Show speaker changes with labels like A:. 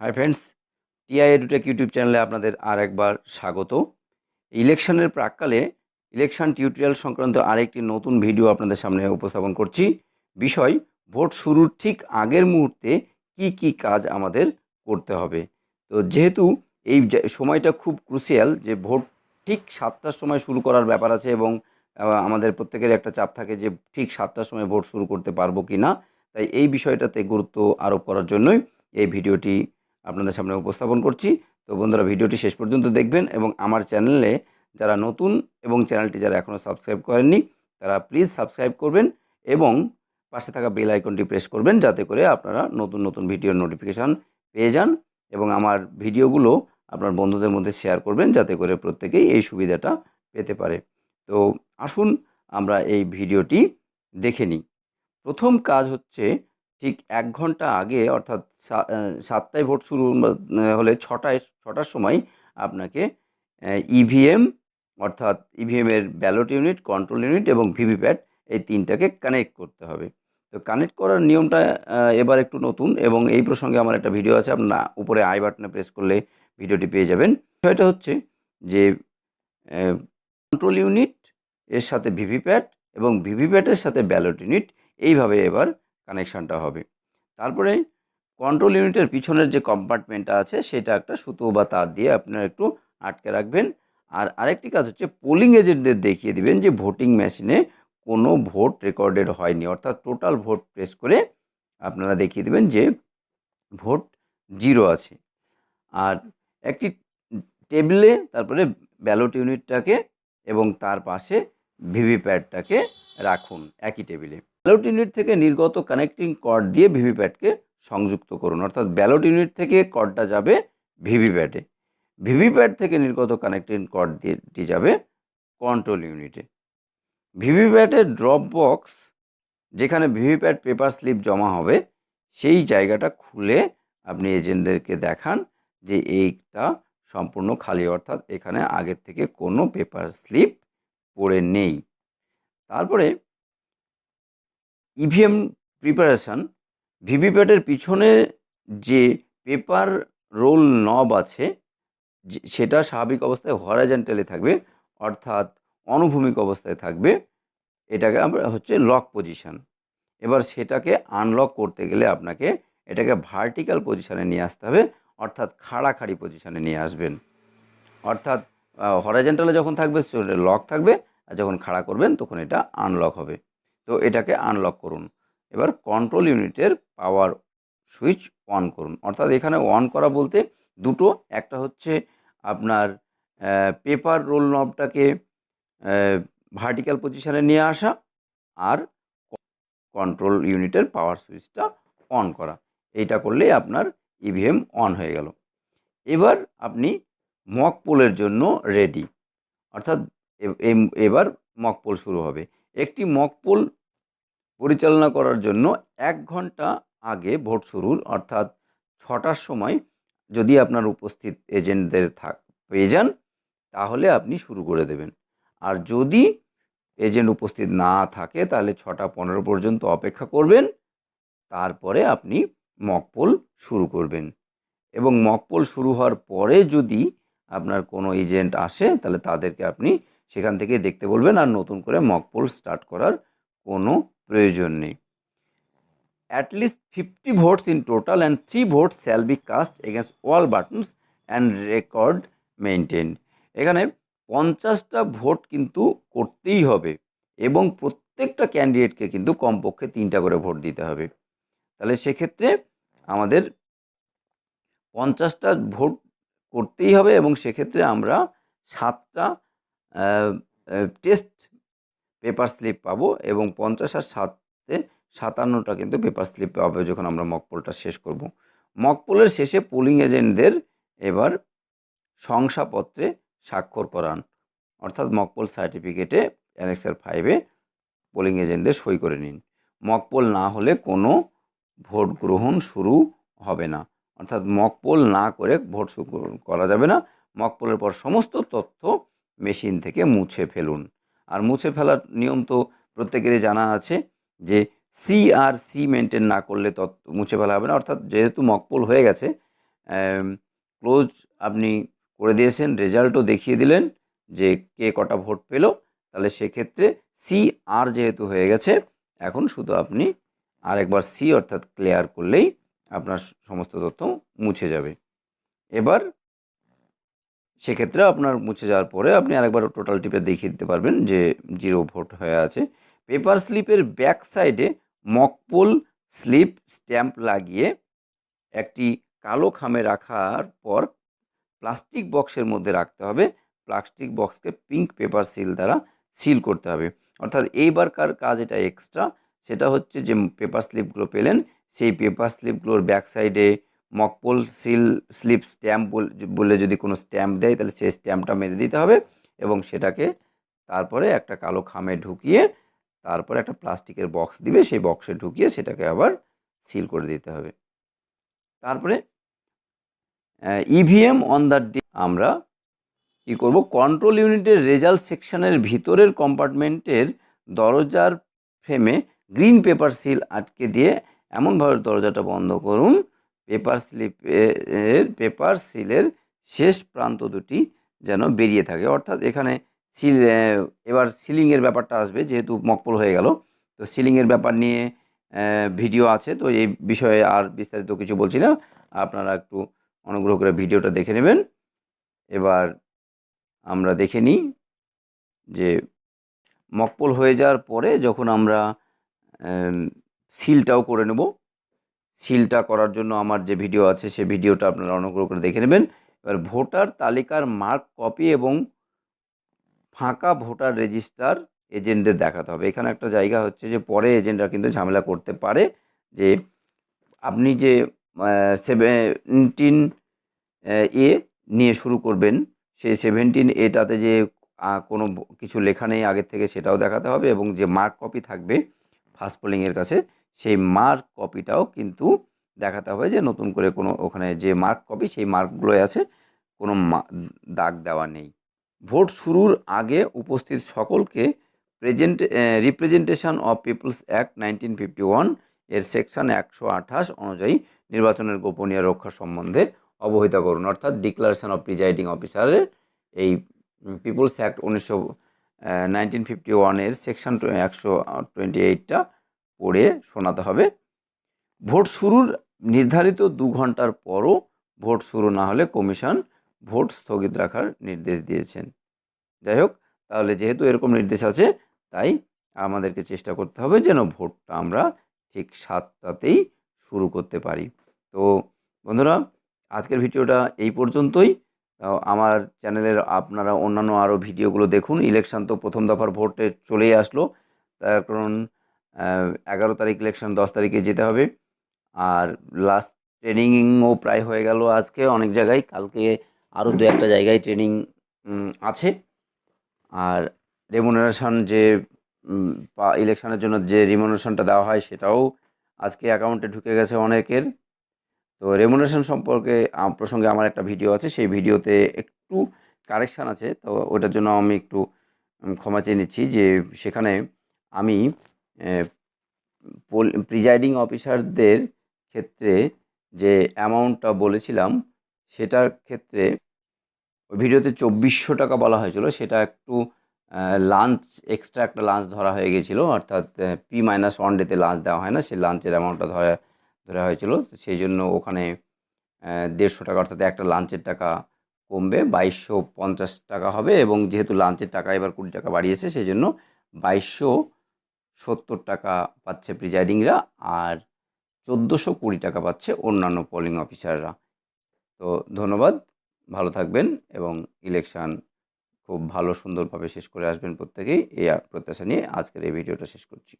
A: Hi friends TI Edutech YouTube চ্যানেলে আপনাদের আর একবার স্বাগত। ইলেকশনের প্রাককালে ইলেকশন টিউটোরিয়াল সংক্রান্ত আরেকটি নতুন ভিডিও আপনাদের সামনে উপস্থাপন করছি। বিষয়, ভোট শুরুর ঠিক আগের মুহূর্তে কি কি কাজ আমাদের করতে হবে। তো যেহেতু এই সময়টা খুব ক্রুশিয়াল যে ভোট ঠিক সাতটার সময় শুরু করার ব্যাপার আছে এবং আমাদের প্রত্যেকের একটা চাপ থাকে যে ঠিক সাতটার সময় ভোট শুরু করতে পারব কি না তাই এই বিষয়টাতে গুরুত্ব আরোপ করার জন্যই এই ভিডিওটি আপনাদের সামনে উপস্থাপন করছি। তো বন্ধুরা, ভিডিওটি শেষ পর্যন্ত দেখবেন এবং আমার চ্যানেলে যারা নতুন এবং চ্যানেলটি যারা এখনও সাবস্ক্রাইব করেননি, তারা প্লিজ সাবস্ক্রাইব করবেন এবং পাশে থাকা বেল আইকনটি প্রেস করবেন যাতে করে আপনারা নতুন নতুন ভিডিওর নোটিফিকেশান পেয়ে যান এবং আমার ভিডিওগুলো আপনার বন্ধুদের মধ্যে শেয়ার করবেন যাতে করে প্রত্যেকেই এই সুবিধাটা পেতে পারে। তো আসুন আমরা এই ভিডিওটি দেখে নিই। প্রথম কাজ হচ্ছে ঠিক এক ঘণ্টা আগে অর্থাৎ সাতটায় ভোট শুরু হলে ছটায়, ছটার সময় আপনাকে ইভিএম অর্থাৎ ইভিএমের ব্যালট ইউনিট কন্ট্রোল ইউনিট এবং ভিভিপ্যাট এই তিনটাকে কানেক্ট করতে হবে। তো কানেক্ট করার নিয়মটা এবার একটু নতুন এবং এই প্রসঙ্গে আমার একটা ভিডিও আছে, আপনার উপরে আই বাটনে প্রেস করলে ভিডিওটি পেয়ে যাবেন। বিষয়টা হচ্ছে যে কন্ট্রোল ইউনিট এর সাথে ভিভিপ্যাট এবং ভিভিপ্যাটের সাথে ব্যালট ইউনিট এইভাবে এবার কানেকশানটা হবে। তারপরে কন্ট্রোল ইউনিটের পিছনের যে কম্পার্টমেন্টটা আছে, সেটা একটা সুতো বা তার দিয়ে আপনারা একটু আটকে রাখবেন। আর আরেকটি কাজ হচ্ছে পোলিং এজেন্টদের দেখিয়ে দিবেন যে ভোটিং মেশিনে কোনো ভোট রেকর্ডেড হয়নি। অর্থাৎ টোটাল ভোট প্রেস করে আপনারা দেখিয়ে দিবেন যে ভোট জিরো আছে। আর একটি টেবিলে তারপরে ব্যালট ইউনিটটাকে এবং তার পাশে ভিভিপ্যাটটাকে রাখুন, একই টেবিলে ব্যালট ইউনিট থেকে নির্গত কানেক্টিং কর্ড দিয়ে ভিভিপ্যাটকে সংযুক্ত করুন। অর্থাৎ ব্যালট ইউনিট থেকে কর্ডটা যাবে ভিভিপ্যাটে। ভিভিপ্যাট থেকে নির্গত কানেক্টিং কর্ড দিয়েটি যাবে কন্ট্রোল ইউনিটে। ভিভিপ্যাটের ড্রপ বক্স, যেখানে ভিভিপ্যাট পেপার স্লিপ জমা হবে, সেই জায়গাটা খুলে আপনি এজেন্টদেরকে দেখান যে এইটা সম্পূর্ণ খালি, অর্থাৎ এখানে আগের থেকে কোনো পেপার স্লিপ পড়ে নেই। তারপরে ইভিএম প্রিপারেশান ভিভিপ্যাটের পিছনে যে পেপার রোল নব আছে সেটা স্বাভাবিক অবস্থায় হরাইজেন্টালি থাকবে, অর্থাৎ অনুভূমিক অবস্থায় থাকবে। এটাকে আমরা হচ্ছে লক পজিশন এবার সেটাকে আনলক করতে গেলে আপনাকে এটাকে ভার্টিক্যাল পজিশানে নিয়ে আসতে হবে, অর্থাৎ খাড়াখাড়ি পজিশানে নিয়ে আসবেন। অর্থাৎ হরাইজেন্টালে যখন থাকবে লক থাকবে, আর যখন খাড়া করবেন, তখন এটা আনলক হবে। তো এটাকে আনলক করুন। এবার কন্ট্রোল ইউনিটের পাওয়ার সুইচ অন করুন। অর্থাৎ এখানে অন করা বলতে দুটো, একটা হচ্ছে আপনার পেপার রোল নবটাকে ভার্টিক্যাল পজিশানে নিয়ে আসা আর কন্ট্রোল ইউনিটের পাওয়ার সুইচটা অন করা। এইটা করলেই আপনার ইভিএম অন হয়ে গেল। এবার আপনি মক পোলের জন্য রেডি অর্থাৎ এবার মক পোল শুরু হবে। একটি মক পোল পরিচালনা করার জন্য এক ঘণ্টা আগে ভোট শুরুর, অর্থাৎ ছটার সময় যদি আপনার উপস্থিত এজেন্টদের থাক, পেয়ে যান, তাহলে আপনি শুরু করে দেবেন। আর যদি এজেন্ট উপস্থিত না থাকে, তাহলে ছটা পনেরো পর্যন্ত অপেক্ষা করবেন, তারপরে আপনি মকপোল শুরু করবেন। এবং মকপোল শুরু হওয়ার পরে যদি আপনার কোনো এজেন্ট আসে, তাহলে তাদেরকে আপনি সেখান থেকে দেখতে বলবেন, আর নতুন করে মকপোল স্টার্ট করার কোনো প্রয়োজন নেই। At least fifty votes in total and three votes shall be cast against all buttons and record maintain এখানে পঞ্চাশটা ভোট কিন্তু করতেই হবে এবং প্রত্যেকটা ক্যান্ডিডেটকে কিন্তু কমপক্ষে তিনটা করে ভোট দিতে হবে। তাহলে সেক্ষেত্রে আমাদের পঞ্চাশটা ভোট করতেই হবে এবং সেক্ষেত্রে আমরা সাতটা টেস্ট পেপার স্লিপ পাবো এবং পঞ্চাশ আর সাতে সাতান্নটা কিন্তু পেপার স্লিপ পাবো যখন আমরা মকপোলটা শেষ করব। মকপোলের শেষে পোলিং এজেন্টদের এবার শংসাপত্রে স্বাক্ষর করান। অর্থাৎ মকপোল সার্টিফিকেটে অ্যানেক্সার ফাইভে পোলিং এজেন্টদের সই করে নিন। মকপোল না হলে কোনো ভোট গ্রহণ শুরু হবে না। অর্থাৎ মকপোল না করে ভোট শুরু করা যাবে না। মকপোলের পর সমস্ত তথ্য মেশিন থেকে মুছে ফেলুন। আর মুছে ফেলার নিয়ম তো প্রত্যেকেরই জানা আছে যে সি আর সি মেনটেন না করলে তথ্য মুছে ফেলা হবে না। অর্থাৎ যেহেতু মকপোল হয়ে গেছে ক্লোজ আপনি করে দিয়েছেন রেজাল্টও দেখিয়ে দিলেন যে কে কটা ভোট পেল, তাহলে সেক্ষেত্রে সি আর যেহেতু হয়ে গেছে, এখন শুধু আপনি আরেকবার সি অর্থাৎ ক্লিয়ার করলেই আপনার সমস্ত তথ্য মুছে যাবে। এবার সেক্ষেত্রে আপনার মুছে যাওয়ার পরে আপনি আরেকবার টোটাল টিপে দেখিয়ে দিতে পারবেন যে জিরো ভোট হয়ে আছে। পেপার স্লিপের ব্যাক সাইডে মকপোল স্লিপ স্ট্যাম্প লাগিয়ে একটি কালো খামে রাখার পর প্লাস্টিক বক্সের মধ্যে রাখতে হবে। প্লাস্টিক বক্সকে পিঙ্ক পেপার সিল দ্বারা সিল করতে হবে। অর্থাৎ এইবারকার কাজ এটা এক্সট্রা সেটা হচ্ছে যে পেপার স্লিপগুলো পেলেন, সেই পেপার স্লিপগুলোর ব্যাক সাইডে mock poll seal, slip stamp বলে যদি কোনো স্ট্যাম্প দেয়, তাহলে সেই স্ট্যাম্পটা মেরে দিতে হবে এবং সেটাকে তারপরে একটা কালো খামে ঢুকিয়ে তারপরে একটা প্লাস্টিকের বক্স দিবে, সেই বক্সে ঢুকিয়ে সেটাকে আবার সিল করে দিতে হবে। তারপরে ইভিএম অন দ্য ডে আমরা কী করব? কন্ট্রোল ইউনিটের রেজাল্ট সেকশনের ভিতরের কম্পার্টমেন্টের দরজার ফ্রেমে গ্রিন পেপার সিল আটকে দিয়ে এমনভাবে দরজাটা বন্ধ করুন। পেপার স্লিপের পেপার সিলের শেষ প্রান্ত দুটি যেন বেরিয়ে থাকে। অর্থাৎ এখানে সিল এবার সিলিংয়ের ব্যাপারটা আসবে, যেহেতু মকপল হয়ে গেল। তো সিলিংয়ের ব্যাপার নিয়ে ভিডিও আছে, তো এই বিষয়ে আর বিস্তারিত কিছু বলছি না। আপনারা একটু অনুগ্রহ করে ভিডিওটা দেখে নেবেন। এবার আমরা দেখে নিই যে মকপল হয়ে যাওয়ার পরে যখন আমরা সিলটাও করে নেব। সিলটা করার জন্য আমার যে ভিডিও আছে, সে ভিডিওটা আপনারা অনুগ্রহ করে দেখে নেবেন। এবার ভোটার তালিকার মার্ক কপি এবং ফাঁকা ভোটার রেজিস্টার এজেন্টদের দেখাতে হবে। এখানে একটা জায়গা হচ্ছে যে পরে এজেন্টরা কিন্তু ঝামেলা করতে পারে যে আপনি যে সেভেন্টিন এ নিয়ে শুরু করবেন, সেই সেভেন্টিন এটাতে যে কোনো কিছু লেখা নেই আগের থেকে সেটাও দেখাতে হবে এবং যে মার্ক কপি থাকবে ফার্স্ট পোলিংয়ের কাছে সেই মার্ক কপিটাও কিন্তু দেখাতে হবে যে নতুন করে কোনো ওখানে যে মার্ক কপি সেই মার্কগুলোই আছে, কোনো দাগ দেওয়া নেই। ভোট শুরুর আগে উপস্থিত সকলকে present representation of people's act nineteen fifty ওয়ানের সেকশন একশো আঠাশ অনুযায়ী নির্বাচনের গোপনীয় রক্ষা সম্বন্ধে অবহিত করুন। অর্থাৎ ডিক্লারেশন অফ প্রিজাইডিং অফিসারের এই পিপলস অ্যাক্ট উনিশশো নাইনটিন ফিফটি ওয়ানের সেকশন একশো টোয়েন্টি এইটটা পড়ে শোনাতে হবে। ভোট শুরুর নির্ধারিত দু ঘণ্টার পরও ভোট শুরু না হলে কমিশন ভোট স্থগিত রাখার নির্দেশ দিয়েছেন। যাই হোক, তাহলে যেহেতু এরকম নির্দেশ আছে, তাই আমাদেরকে চেষ্টা করতে হবে যেন ভোটটা আমরা ঠিক সাতটাতেই শুরু করতে পারি। তো বন্ধুরা, আজকের ভিডিওটা এই পর্যন্তই। আমার চ্যানেলের আপনারা অন্যান্য আরও ভিডিওগুলো দেখুন। ইলেকশান তো প্রথম দফার ভোটে চলেই আসলো। তার কারণ এগারো তারিখ ইলেকশন দশ তারিখে যেতে হবে। আর লাস্ট ট্রেনিংও প্রায় হয়ে গেল আজকে অনেক জায়গায়। কালকে আরও দু একটা জায়গায় ট্রেনিং আছে। আর রেমুনারেশন যে ইলেকশনের জন্য যে রিমুনারেশনটা দেওয়া হয় সেটাও আজকে অ্যাকাউন্টে ঢুকে গেছে অনেকের। তো রেমুনারেশন সম্পর্কে প্রসঙ্গে আমার একটা ভিডিও আছে। সেই ভিডিওতে একটু কারেকশান আছে। তো ওটার জন্য আমি একটু ক্ষমা চেয়ে নিচ্ছি যে সেখানে আমি প্রিজাইডিং অফিসারদের ক্ষেত্রে যে অ্যামাউন্টটা বলেছিলাম, সেটার ক্ষেত্রে ভিডিওতে চব্বিশশো টাকা বলা হয়েছিল। সেটা একটু লাঞ্চ এক্সট্রা একটা লাঞ্চ ধরা হয়ে গেছিল। অর্থাৎ পি মাইনাস ওয়ান ডেতে লাঞ্চ দেওয়া হয় না, সেই লাঞ্চের অ্যামাউন্টটা ধরা ধরা হয়েছিল। সেই জন্য ওখানে দেড়শো টাকা, অর্থাৎ একটা লাঞ্চের টাকা কমবে। বাইশশো পঞ্চাশ টাকা হবে এবং যেহেতু লাঞ্চের টাকা এবার কুড়ি টাকা বাড়িয়েছে, সেই জন্য বাইশশো সত্তর টাকা পাচ্ছে প্রিজাইডিংরা আর চোদ্দোশো কুড়ি টাকা পাচ্ছে অন্যান্য পোলিং অফিসাররা তো ধন্যবাদ, ভালো থাকবেন এবং ইলেকশান খুব ভালো সুন্দরভাবে শেষ করে আসবেন প্রত্যেকেই। এই প্রত্যাশা নিয়ে আজকের এই ভিডিওটা শেষ করছি।